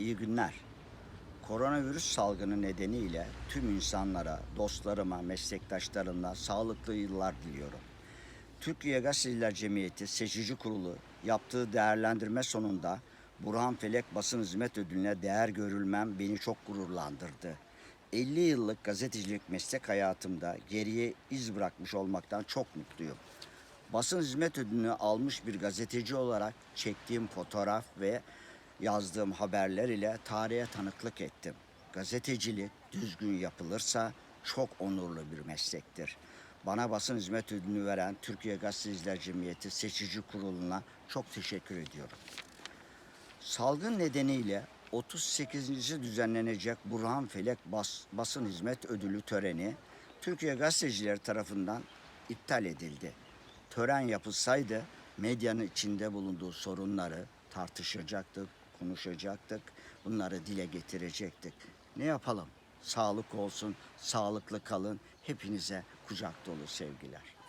İyi günler. Koronavirüs salgını nedeniyle tüm insanlara, dostlarıma, meslektaşlarımla sağlıklı yıllar diliyorum. Türkiye Gazeteciler Cemiyeti Seçici Kurulu yaptığı değerlendirme sonunda Burhan Felek Basın Hizmet Ödülü'ne değer görülmem beni çok gururlandırdı. 50 yıllık gazetecilik meslek hayatımda geriye iz bırakmış olmaktan çok mutluyum. Basın hizmet ödülünü almış bir gazeteci olarak çektiğim fotoğraf ve yazdığım haberler ile tarihe tanıklık ettim. Gazetecilik düzgün yapılırsa çok onurlu bir meslektir. Bana basın hizmet ödülünü veren Türkiye Gazeteciler Cemiyeti Seçici Kurulu'na çok teşekkür ediyorum. Salgın nedeniyle 38. düzenlenecek Burhan Felek Bas, Basın Hizmet Ödülü töreni Türkiye gazetecileri tarafından iptal edildi. Tören yapılsaydı medyanın içinde bulunduğu sorunları tartışacaktık, konuşacaktık, bunları dile getirecektik. Ne yapalım? Sağlık olsun, sağlıklı kalın. Hepinize kucak dolu sevgiler.